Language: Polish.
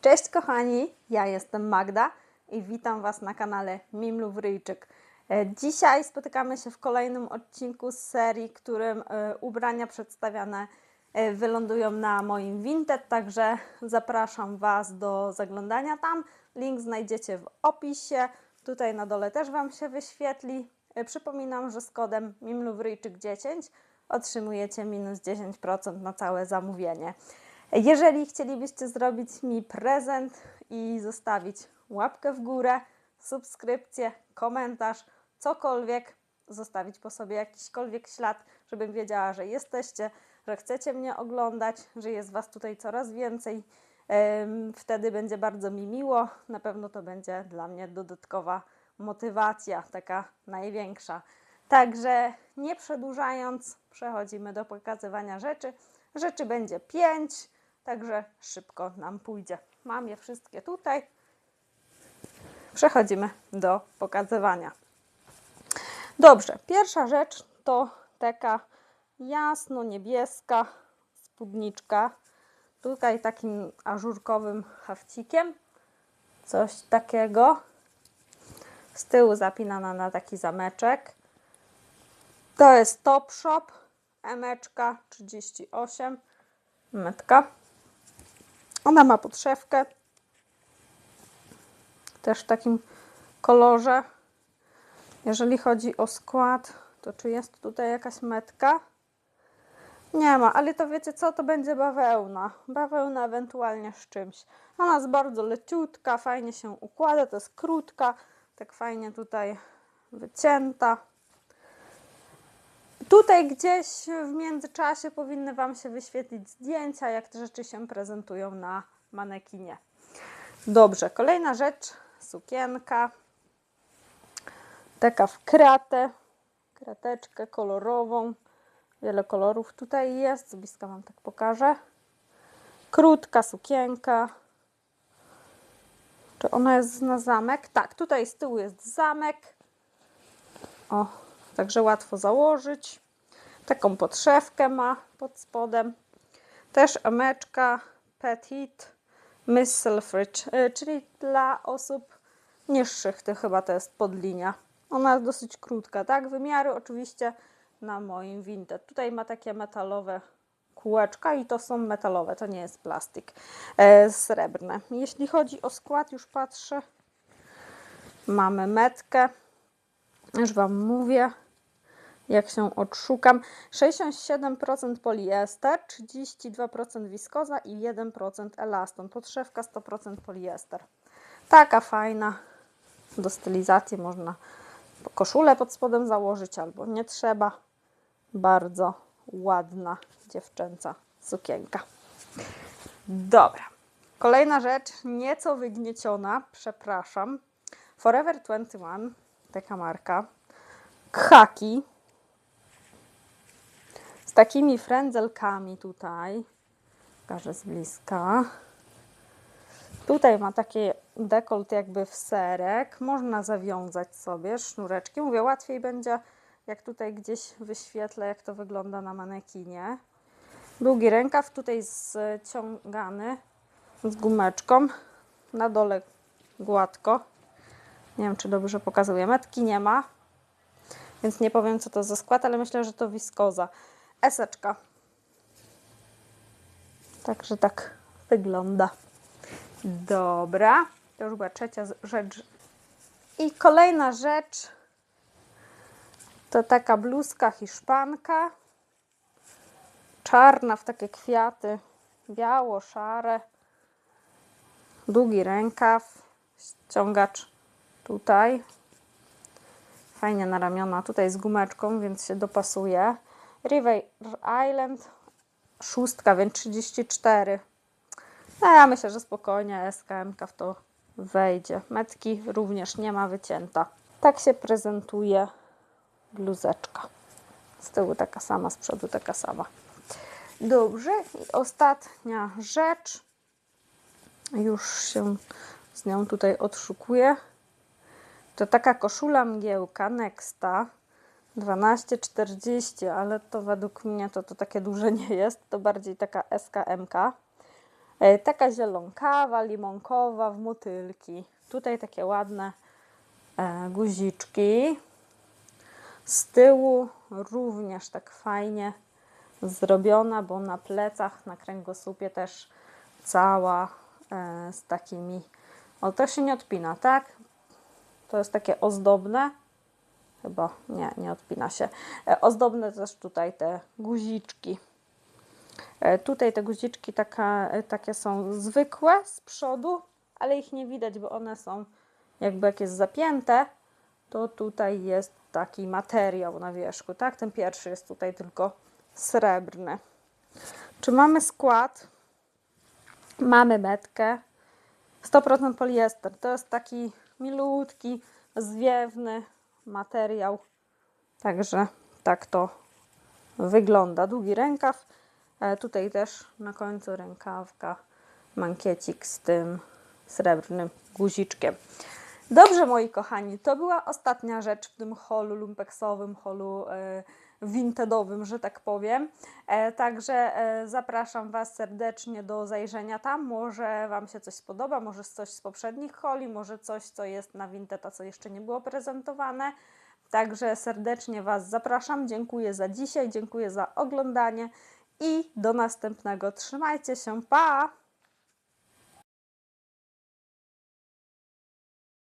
Cześć kochani, ja jestem Magda i witam Was na kanale Mimlu Wryjczyk. E, Dzisiaj spotykamy się w kolejnym odcinku z serii, którym e, ubrania przedstawiane e, wylądują na moim Vinted, także zapraszam Was do zaglądania tam. Link znajdziecie w opisie, tutaj na dole też Wam się wyświetli. Przypominam, że z kodem MimluWryjczyk10 otrzymujecie minus 10% na całe zamówienie. Jeżeli chcielibyście zrobić mi prezent i zostawić łapkę w górę, subskrypcję, komentarz, cokolwiek, zostawić po sobie jakiśkolwiek ślad, żebym wiedziała, że jesteście, że chcecie mnie oglądać, że jest Was tutaj coraz więcej. Wtedy będzie bardzo mi miło. Na pewno to będzie dla mnie dodatkowa motywacja, taka największa. Także nie przedłużając, przechodzimy do pokazywania rzeczy. Rzeczy będzie pięć, także szybko nam pójdzie. Mam je wszystkie tutaj. Przechodzimy do pokazywania. Dobrze, pierwsza rzecz to taka jasno-niebieska spódniczka. Tutaj takim ażurkowym hafcikiem. Coś takiego. Z tyłu zapinana na taki zameczek. To jest Top Shop, emeczka 38 metka. Ona ma podszewkę, też w takim kolorze. Jeżeli chodzi o skład, to czy jest tutaj jakaś metka? Nie ma, ale to wiecie co, to będzie bawełna. Bawełna ewentualnie z czymś. Ona jest bardzo leciutka, fajnie się układa, to jest krótka, tak fajnie tutaj wycięta. Tutaj gdzieś w międzyczasie powinny Wam się wyświetlić zdjęcia, jak te rzeczy się prezentują na manekinie. Dobrze, kolejna rzecz, sukienka. Taka w kratę, krateczkę kolorową. Wiele kolorów tutaj jest, z bliska Wam tak pokażę. Krótka sukienka. Czy ona jest na zamek? Tak, tutaj z tyłu jest zamek. O, także łatwo założyć. Taką podszewkę ma pod spodem. Też emeczka Petit Miss Selfridge, y, czyli dla osób niższych, to chyba to jest podlinia. Ona jest dosyć krótka, tak? Wymiary oczywiście na moim Vinted. Tutaj ma takie metalowe kółeczka i to są metalowe, to nie jest plastik e, srebrne. Jeśli chodzi o skład, już patrzę. Mamy metkę. Już Wam mówię, jak się odszukam. 67% poliester, 32% wiskoza i 1% elaston. Podszewka 100% poliester. Taka fajna. Do stylizacji można koszulę pod spodem założyć albo nie trzeba. Bardzo ładna dziewczęca sukienka. Dobra. Kolejna rzecz, nieco wygnieciona, przepraszam. Forever 21, taka marka. Khaki. Z takimi frędzelkami tutaj. Pokażę z bliska. Tutaj ma takie dekolt jakby w serek. Można zawiązać sobie sznureczki. Mówię, łatwiej będzie, jak tutaj gdzieś wyświetlę, jak to wygląda na manekinie. Długi rękaw, tutaj zciągany z gumeczką. Na dole gładko. Nie wiem, czy dobrze pokazuję. Metki nie ma, więc nie powiem, co to za skład, ale myślę, że to wiskoza. Eseczka. Także tak wygląda. Dobra, to już była trzecia rzecz. I kolejna rzecz to taka bluzka hiszpanka. Czarna w takie kwiaty, biało-szare. Długi rękaw, ściągacz tutaj. Fajnie na ramiona, tutaj z gumeczką, więc się dopasuje. River Island, szóstka, więc 34. No ja myślę, że spokojnie SKM w to wejdzie. Metki również nie ma wycięta. Tak się prezentuje bluzeczka. Z tyłu taka sama, z przodu taka sama. Dobrze, i ostatnia rzecz. Już się z nią tutaj odszukuję. To taka koszula mgiełka Nexta 12,40, ale to według mnie to, to takie duże nie jest. To bardziej taka SKMK. E, Taka zielonkawa, limonkowa w motylki. Tutaj takie ładne e, guziczki. Z tyłu również tak fajnie zrobiona, bo na plecach, na kręgosłupie też cała e, z takimi. O, to się nie odpina, tak? To jest takie ozdobne. Chyba nie, nie odpina się. E, ozdobne też tutaj te guziczki. E, Tutaj te guziczki taka, e, takie są zwykłe z przodu, ale ich nie widać, bo one są jakby jak jest zapięte, to tutaj jest taki materiał na wierzchu, tak? Ten pierwszy jest tutaj tylko srebrny. Czy mamy skład? Mamy metkę. 100% poliester. To jest taki milutki, zwiewny materiał. Także tak to wygląda. Długi rękaw. E, Tutaj też na końcu rękawka, mankiecik z tym srebrnym guziczkiem. Dobrze, moi kochani, to była ostatnia rzecz w tym holu lumpeksowym, holu e, wintedowym, że tak powiem. E, także e, zapraszam Was serdecznie do zajrzenia tam. Może Wam się coś spodoba, może coś z poprzednich holi, może coś, co jest na Vinted, a co jeszcze nie było prezentowane. Także serdecznie Was zapraszam. Dziękuję za dzisiaj, dziękuję za oglądanie i do następnego. Trzymajcie się, pa!